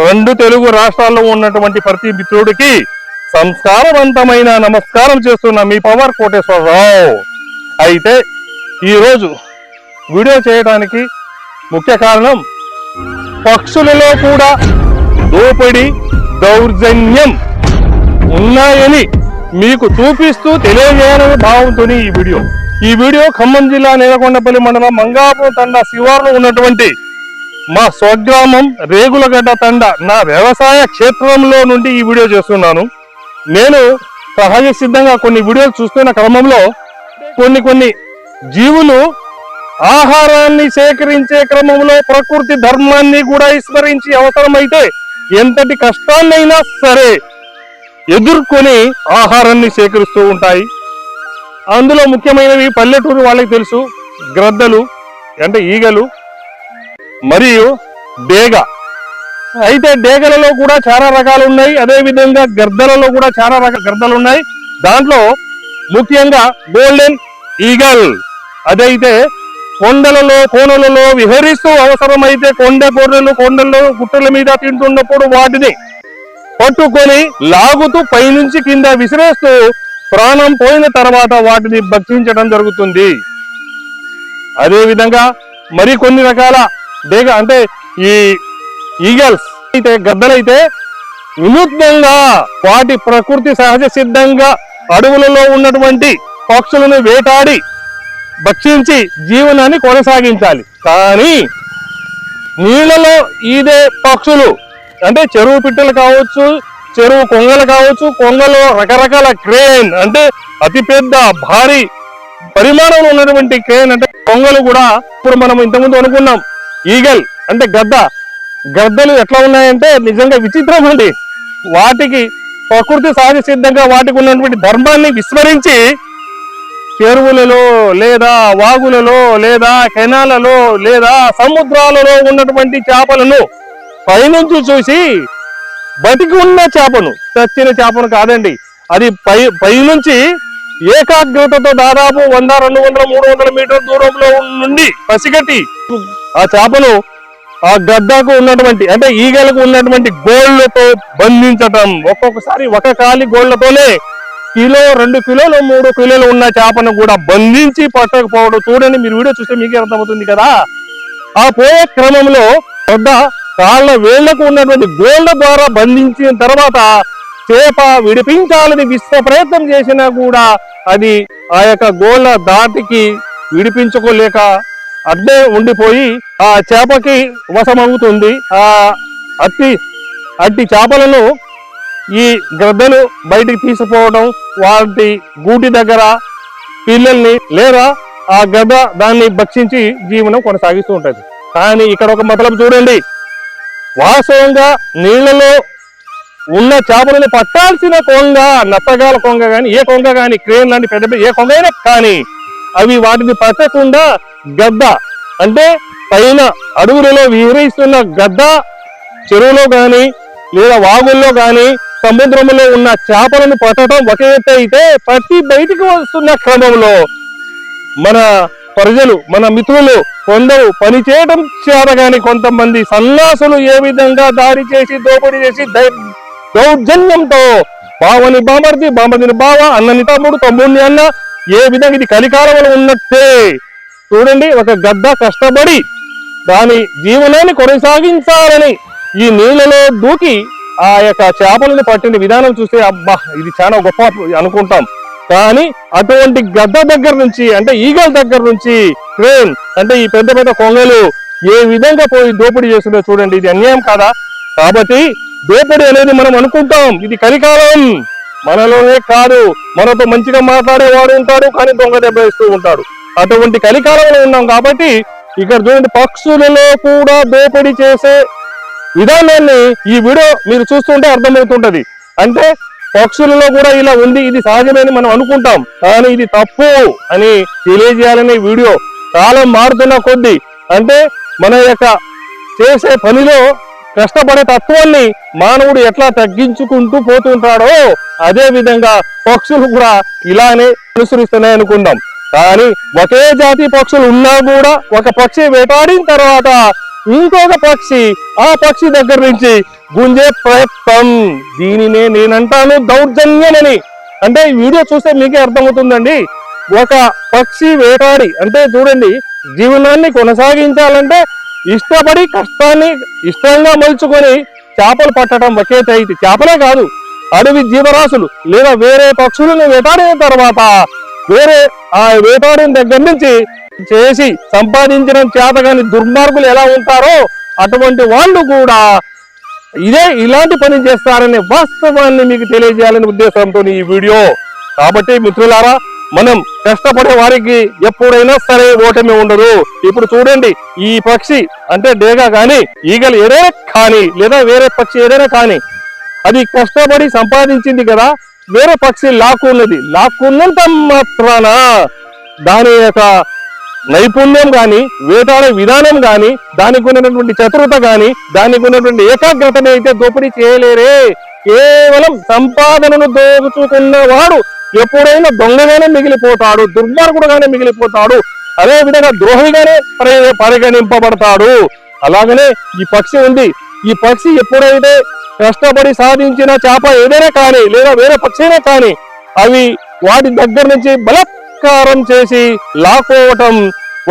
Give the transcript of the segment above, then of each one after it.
రెండు తెలుగు రాష్ట్రాల్లో ఉన్నటువంటి ప్రతి మిత్రుడికి సంస్కారవంతమైన నమస్కారం చేస్తున్న మీ పవర్ కోటేశ్వరరావు. అయితే ఈరోజు వీడియో చేయడానికి ముఖ్య కారణం పక్షులలో కూడా దోపిడి దౌర్జన్యం ఉన్నాయని మీకు చూపిస్తూ తెలియజేయాలని భావంతో ఈ వీడియో. ఈ వీడియో ఖమ్మం జిల్లా నేలకొండపల్లి మండలం మంగాపురం తండ శివారులో ఉన్నటువంటి మా స్వగ్రామం రేగులగడ్డ తండ నా వ్యవసాయ క్షేత్రంలో నుండి ఈ వీడియో చేస్తున్నాను. నేను సహజ సిద్ధంగా కొన్ని వీడియోలు చూస్తున్న క్రమంలో కొన్ని కొన్ని జీవులు ఆహారాన్ని సేకరించే క్రమంలో ప్రకృతి ధర్మాన్ని కూడా విస్మరించి అవసరమైతే ఎంతటి కష్టాన్నైనా సరే ఎదుర్కొని ఆహారాన్ని సేకరిస్తూ ఉంటాయి. అందులో ముఖ్యమైనవి పల్లెటూరు వాళ్ళకి తెలుసు. గ్రద్దలు అంటే ఈగలు మరియు డేగ. అయితే డేగలలో కూడా చాలా రకాలు ఉన్నాయి. అదే విధంగా గర్దలలో కూడా చాలా రకాల గర్దలు ఉన్నాయి. దాంట్లో ముఖ్యంగా గోల్డెన్ ఈగల్. అదైతే కొండలలో కోనలలో విహరిస్తూ అవసరమైతే కొండ గొర్రెలు కొండల్లో గుట్టల మీద తింటున్నప్పుడు వాటిని పట్టుకొని లాగుతూ పైనుంచి కింద విసిరేస్తూ ప్రాణం పోయిన తర్వాత వాటిని భక్షించడం జరుగుతుంది. అదేవిధంగా మరి కొన్ని రకాల డేగ అంటే ఈ ఈగల్స్ అయితే గద్దలైతే వినూత్నంగా వాటి ప్రకృతి సహజ సిద్ధంగా అడవులలో ఉన్నటువంటి పక్షులను వేటాడి భక్షించి జీవనాన్ని కొనసాగించాలి. కానీ నీళ్ళలో ఈదే పక్షులు అంటే చెరువు పిట్టలు కావచ్చు చెరువు కొంగలు కావచ్చు కొంగలో రకరకాల క్రేన్ అంటే అతిపెద్ద భారీ పరిమాణంలో ఉన్నటువంటి క్రేన్ అంటే కొంగలు కూడా ఇప్పుడు మనం ఇంతకుముందు అనుకున్నాం. ఈగల్ అంటే గద్ద. గద్దలు ఎట్లా ఉన్నాయంటే నిజంగా విచిత్రం అండి. వాటికి ప్రకృతి సహజ సిద్ధంగా వాటికి ఉన్నటువంటి ధర్మాన్ని విస్మరించి చెరువులలో లేదా వాగులలో లేదా కెనాలలో లేదా సముద్రాలలో ఉన్నటువంటి చేపలను పైనుంచి చూసి బతికి ఉన్న చేపను చచ్చిన చేపను కాదండి. అది పై పైనుంచి ఏకాగ్రతతో దాదాపు వంద రెండు వందల మూడు వందల మీటర్ దూరంలో నుండి పసిగట్టి ఆ చేపను ఆ గద్దకు ఉన్నటువంటి అంటే ఈగలకు ఉన్నటువంటి గోళ్ళతో బంధించటం. ఒక్కొక్కసారి ఒక కాలి గోళ్ళతోనే కిలో రెండు కిలోలు మూడు కిలోలు ఉన్న చేపను కూడా బంధించి పట్టకపోవడం. చూడండి మీరు వీడియో చూస్తే మీకే అర్థమవుతుంది కదా. ఆ పోయే క్రమంలో పెద్ద కాళ్ళ వేళ్ళకు ఉన్నటువంటి గోళ్ళ ద్వారా బంధించిన తర్వాత చేప విడిపించాలని విశ్వ ప్రయత్నం చేసినా కూడా అది ఆ యొక్క గోళ్ళ దాటికి విడిపించుకోలేక అడ్డే ఉండిపోయి ఆ చేపకి వశమవుతుంది. ఆ అట్టి అట్టి చేపలను ఈ గ్రద్దలు బయటికి తీసుకుపోవడం వాటి గూటి దగ్గర పిల్లల్ని లేదా ఆ గద్ద దాన్ని భక్షించి జీవనం కొనసాగిస్తూ ఉంటుంది. కానీ ఇక్కడ ఒక మతలబు చూడండి. వాస్తవంగా నీళ్ళలో ఉన్న చేపలను పట్టాల్సిన కొంగ నత్తగాల కొంగ కానీ ఏ కొంగ కానీ క్రేన్ లాంటి పెద్ద పెద్ద ఏ కొంగ అయినా కానీ అవి వాటిని పట్టకుండా గద్ద అంటే పైన అడవులలో విహరిస్తున్న గద్ద చెరువులో కానీ లేదా వాగుల్లో కానీ సముద్రంలో ఉన్న చేపలను పట్టడం ఒక ఎత్తు అయితే పట్టి బయటికి వస్తున్న క్రమంలో మన ప్రజలు మన మిత్రులు కొందరు పని చేయడం కానీ కొంతమంది సన్నాసులు ఏ విధంగా దాడి చేసి దోపిడీ చేసి దౌర్జన్యంతో బావని బామర్ది బామర్దిని బావ అన్నని తమ్ముడు తమ్ముడిని అన్న ఏ విధంగా ఇది కలికాలంలో ఉన్నట్టే. చూడండి ఒక గద్ద కష్టపడి దాని జీవనాన్ని కొనసాగించాలని ఈ నీళ్ళలో దూకి ఆ యొక్క చేపలను పట్టిన విధానం చూస్తే అబ్బా ఇది చాలా గొప్ప అనుకుంటాం. కానీ అటువంటి గద్ద దగ్గర నుంచి అంటే ఈగల దగ్గర నుంచి క్రేన్ అంటే ఈ పెద్ద పెద్ద కొంగలు ఏ విధంగా పోయి దోపిడీ చేస్తుందో చూడండి ఇది అన్యాయం కాదా? కాబట్టి దోపిడీ అనేది మనం అనుకుంటాం. ఇది కలికాలం మనలోనే కాదు మనతో మంచిగా మాట్లాడేవాడు ఉంటాడు కానీ దొంగ దెబ్బ ఇస్తూ ఉంటాడు. అటువంటి కలికాలంలో ఉన్నాం కాబట్టి ఇక్కడ చూడండి పక్షులలో కూడా దోపిడీ చేసే విధానాన్ని ఈ వీడియో మీరు చూస్తుంటే అర్థమవుతుంటది. అంటే పక్షులలో కూడా ఇలా ఉంది ఇది సహజమని మనం అనుకుంటాం. కానీ ఇది తప్పు అని తెలియజేయాలనే వీడియో. కాలం మారుతున్న కొద్దీ అంటే మన యొక్క చేసే పనిలో కష్టపడే తత్వాన్ని మానవుడు ఎట్లా తగ్గించుకుంటూ పోతుంటాడో అదే విధంగా పక్షులు కూడా ఇలానే అనుసరిస్తున్నాయి అనుకుందాం. కానీ ఒకే జాతి పక్షులు ఉన్నా కూడా ఒక పక్షి వేటాడిన తర్వాత ఇంకొక పక్షి ఆ పక్షి దగ్గర నుంచి గుంజే ప్రయత్నం. దీనినే నేనంటాను దౌర్జన్యమని. అంటే ఈ వీడియో చూస్తే మీకే అర్థమవుతుందండి. ఒక పక్షి వేటాడి అంటే చూడండి జీవనాన్ని కొనసాగించాలంటే ఇష్టపడి కష్టాన్ని ఇష్టంగా మలుచుకొని చేపలు పట్టడం ఒకే తైతి చేపలే కాదు అడవి జీవరాశులు లేదా వేరే పక్షులను వేటాడిన తర్వాత వేరే ఆ వేటాడిన దగ్గర నుంచి చేసి సంపాదించడం చేతగాని దుర్మార్గులు ఎలా ఉంటారో అటువంటి వాళ్ళు కూడా ఇదే ఇలాంటి పని చేస్తారనే వాస్తవాన్ని మీకు తెలియజేయాలనే ఉద్దేశంతో ఈ వీడియో. కాబట్టి మిత్రులారా మనం కష్టపడే వారికి ఎప్పుడైనా సరే ఓటమి ఉండదు. ఇప్పుడు చూడండి ఈ పక్షి అంటే డేగా కానీ ఈగలు ఏదైనా కానీ లేదా వేరే పక్షి ఏదైనా కానీ అది కష్టపడి సంపాదించింది కదా వేరే పక్షి లాక్కున్నది. లాక్కున్నంత మాత్రాన దాని యొక్క నైపుణ్యం గాని వేటాడే విధానం గాని దానికి ఉన్నటువంటి చతురత గాని దానికి ఉన్నటువంటి ఏకాగ్రతని అయితే దోపిడీ చేయలేరే. కేవలం సంపాదనను దోచుకున్నవాడు ఎప్పుడైనా దొంగగానే మిగిలిపోతాడు దుర్మార్గుడుగానే మిగిలిపోతాడు అదే విధంగా ద్రోహిగానే పరిగణింపబడతాడు. అలాగనే ఈ పక్షి ఉంది. ఈ పక్షి ఎప్పుడైతే కష్టపడి సాధించిన చేప ఏదైనా కానీ లేదా వేరే పక్షి అయినా కానీ అవి వాటి దగ్గర నుంచి బలత్కారం చేసి లాక్కోవటం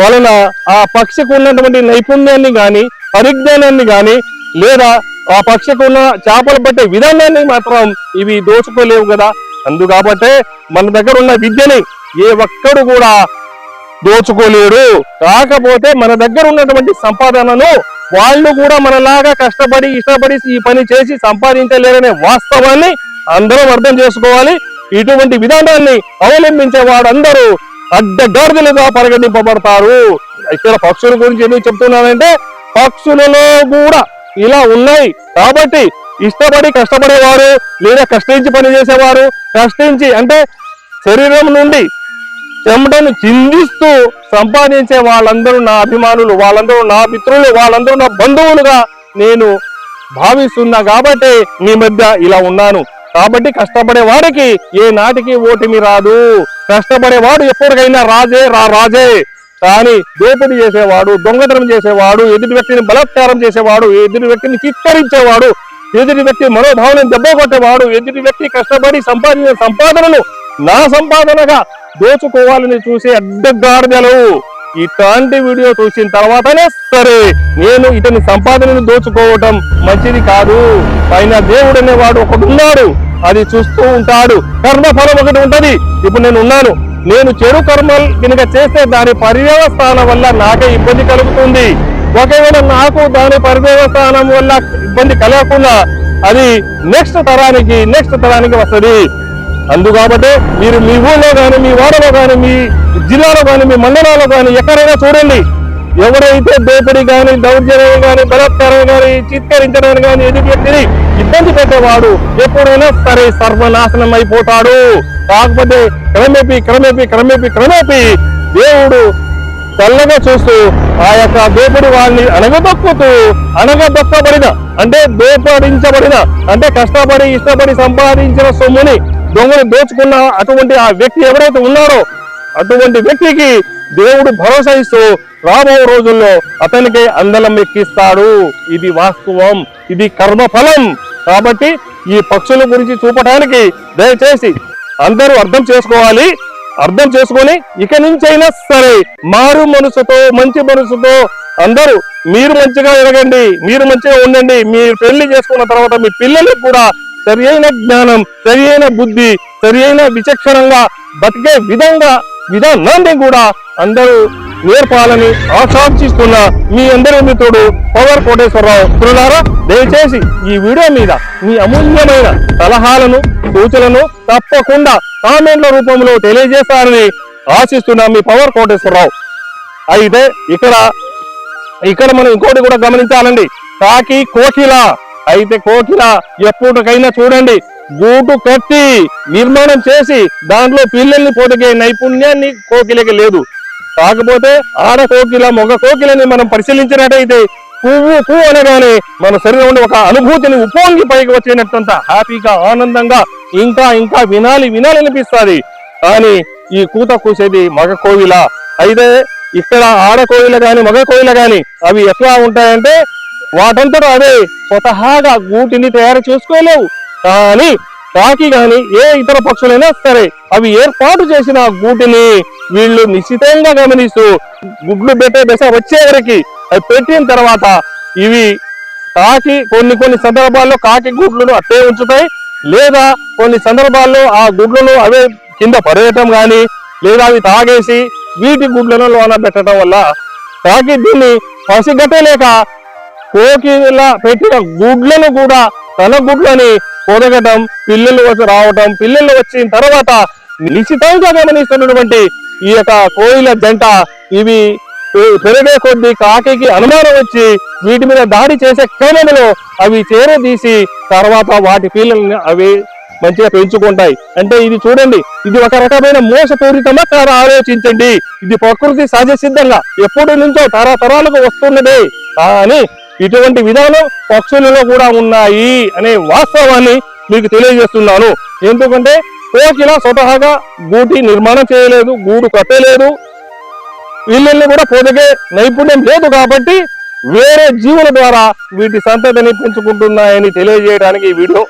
వలన ఆ పక్షికి ఉన్నటువంటి నైపుణ్యాన్ని కానీ పరిజ్ఞానాన్ని కానీ లేదా ఆ పక్షికి ఉన్న చేపలు పట్టే విధానాన్ని మాత్రం ఇవి దోచుకోలేవు కదా. అందుకాబట్టే మన దగ్గర ఉన్న విద్యని ఏ ఒక్కడు కూడా దోచుకోలేడు. కాకపోతే మన దగ్గర ఉన్నటువంటి సంపాదనను వాళ్ళు కూడా మనలాగా కష్టపడి ఇష్టపడి ఈ పని చేసి సంపాదించలేరనే వాస్తవాన్ని అందరం అర్థం చేసుకోవాలి. ఇటువంటి విధానాన్ని అవలంబించే వాడందరూ అడ్డగాడిదలుగా పరిగణింపబడతారు. ఇక్కడ పక్షుల గురించి ఎందుకు చెప్తున్నానంటే పక్షులలో కూడా ఇలా ఉన్నాయి. కాబట్టి ఇష్టపడి కష్టపడేవారు లేదా కష్టించి పని చేసేవారు కష్టించి అంటే శరీరం నుండి చెమటను చిందిస్తూ సంపాదించే వాళ్ళందరూ నా అభిమానులు వాళ్ళందరూ నా మిత్రులు వాళ్ళందరూ నా బంధువులుగా నేను భావిస్తున్నా కాబట్టి మీ మధ్య ఇలా ఉన్నాను. కాబట్టి కష్టపడే వారికి ఏ నాటికి ఓటిమి రాదు. కష్టపడేవాడు ఎప్పటికైనా రాజే రా రాజే. కానీ దోపిడీ చేసేవాడు దొంగతనం చేసేవాడు ఎదుటి వ్యక్తిని బలాత్కారం చేసేవాడు ఎదుటి వ్యక్తిని చిత్తరించేవాడు ఎదుటి వ్యక్తి మనోభావాలను దెబ్బ కొట్టేవాడు ఎదుటి వ్యక్తి కష్టపడి సంపాదించిన సంపాదనను నా సంపాదనగా దోచుకోవాలని చూసే అడ్డగాడిదలు. ఇట్లాంటి వీడియో చూసిన తర్వాతనే సరే నేను ఇతని సంపాదనను దోచుకోవటం మంచిది కాదు. పైన దేవుడు అనేవాడు ఒకడున్నాడు. అది చూస్తూ ఉంటాడు. కర్మఫలం ఒకటి ఉంటది. ఇప్పుడు నేను ఉన్నాను. నేను చెడు కర్మలు కనుక చేస్తే దాని పర్యవస్థానం వల్ల నాకే ఇబ్బంది కలుగుతుంది. ఒకవేళ నాకు దాని పర్యవస్థానం వల్ల ఇబ్బంది కలగకుండా అది నెక్స్ట్ తరానికి నెక్స్ట్ తరానికి వస్తుంది. అందుకాబట్టే మీరు మీ ఊళ్ళో కానీ మీ వాడలో కానీ మీ జిల్లాలో కానీ మీ మండలాల్లో కానీ ఎక్కడైనా చూడండి. ఎవరైతే దోపిడీ కానీ దౌర్జన్యం కానీ బలాత్కారం కానీ చిత్కరించడానికి కానీ ఎదుటి వ్యక్తిని ఇబ్బంది పెట్టేవాడు ఎప్పుడైనా సరే సర్వనాశనం అయిపోతాడు. కాకపోతే క్రమేపీ క్రమేపీ క్రమేపీ క్రమేపీ దేవుడు చల్లగా చూస్తూ ఆ యొక్క దోపిడి వాళ్ళని అణగదొక్కుతూ అణగదొక్కబడిన అంటే దోపడించబడిన అంటే కష్టపడి ఇష్టపడి సంపాదించిన సొమ్ముని దొంగలు దోచుకున్న అటువంటి ఆ వ్యక్తి ఎవరైతే ఉన్నారో అటువంటి వ్యక్తికి దేవుడు భరోసా ఇస్తూ రాబో రోజుల్లో అతనికి అందలం ఎక్కిస్తాడు. ఇది వాస్తవం ఇది కర్మఫలం. కాబట్టి ఈ పక్షుల గురించి చూపడానికి దయచేసి అందరూ అర్థం చేసుకోవాలి. అర్థం చేసుకొని ఇక నుంచైనా సరే మారు మనసుతో మంచి మనసుతో అందరూ మీరు మంచిగా ఎరగండి మీరు మంచిగా ఉండండి మీరు పెళ్ళి చేసుకున్న తర్వాత మీ పిల్లలకు కూడా సరి జ్ఞానం సరి బుద్ధి సరి విచక్షణంగా బతికే విధంగా విధానాన్ని కూడా అందరూ నేర్పాలని ఆకాంక్షిస్తున్న మీ అందరి మిత్రుడు పవర్ కోటేశ్వరరావు. దయచేసి ఈ వీడియో మీద మీ అమూల్యమైన సలహాలను సూచనలను తప్పకుండా కామెంట్ల రూపంలో తెలియజేస్తారని ఆశిస్తున్నా మీ పవర్ కోటేశ్వరరావు. అయితే ఇక్కడ ఇక్కడ మనం ఇంకోటి కూడా గమనించాలండి. కాకి కోకిల అయితే కోకిల ఎప్పటికైనా చూడండి గూటు కట్టి నిర్మాణం చేసి దాంట్లో పిల్లల్ని పొదిగే నైపుణ్యాన్ని కోకిలకి లేదు. కాకపోతే ఆడ కోకిల మొగ కోకిలని మనం పరిశీలించినట్టయితే పువ్వు పువ్వు అనగానే మన శరీరంలో ఒక అనుభూతిని ఉప్పొంగి పైకి వచ్చినట్టంత హ్యాపీగా ఆనందంగా ఇంకా ఇంకా వినాలి వినాలి అనిపిస్తుంది కానీ ఈ కూత కూసేది మగ కోవిల. అయితే ఇక్కడ ఆడ కోయిల కానీ మగ కోయిల కానీ అవి ఎట్లా ఉంటాయంటే వాటంతట అవే స్వతహాగా గూటిని తయారు చేసుకోలేవు. కానీ కాకి గాని ఏ ఇతర పక్షులైనా సరే అవి ఏర్పాటు చేసిన గూటిని వీళ్ళు నిశ్చితంగా గమనిస్తూ గుడ్లు పెట్టే దశ వచ్చే వరకు అవి పెట్టిన తర్వాత ఇవి కాకి కొన్ని కొన్ని సందర్భాల్లో కాకి గుడ్లను అట్టే ఉంచుతాయి. లేదా కొన్ని సందర్భాల్లో ఆ గుడ్లను అవే కింద పడేయటం కానీ లేదా అవి తాగేసి వీటి గుడ్లను లోన పెట్టడం వల్ల కాకి దీన్ని పసిగట్టలేక కోకిలా పెట్టిన గుడ్లను కూడా తన గుడ్లని పొదగటం పిల్లలు వచ్చి రావటం పిల్లలు వచ్చిన తర్వాత నిశ్చితంగా గమనిస్తున్నటువంటి ఈ యొక్క కోయిల జంట ఇవి పెరిగే కొద్దీ కాకి అనుమానం వచ్చి వీటి మీద దాడి చేసే క్రమంలో అవి చేరదీసి తర్వాత వాటి పిల్లల్ని అవి మంచిగా పెంచుకుంటాయి. అంటే ఇది చూడండి ఇది ఒక రకమైన మోసపూరితమా కాదు ఆలోచించండి. ఇది ప్రకృతి సహజ సిద్ధంగా ఎప్పటి నుంచో తరతరాలకు వస్తున్నదే. కానీ ఇటువంటి విధానం పక్షులలో కూడా ఉన్నాయి అనే వాస్తవాన్ని మీకు తెలియజేస్తున్నాను. ఎందుకంటే కోకిల స్వతహాగా గూటి నిర్మాణం చేయలేదు గూడు కట్టలేదు. వీళ్ళని కూడా పొదిగే నైపుణ్యం లేదు కాబట్టి వేరే జీవుల ద్వారా వీటి సంతతిని పెంచుకుంటున్నాయని తెలియజేయడానికి ఈ వీడియో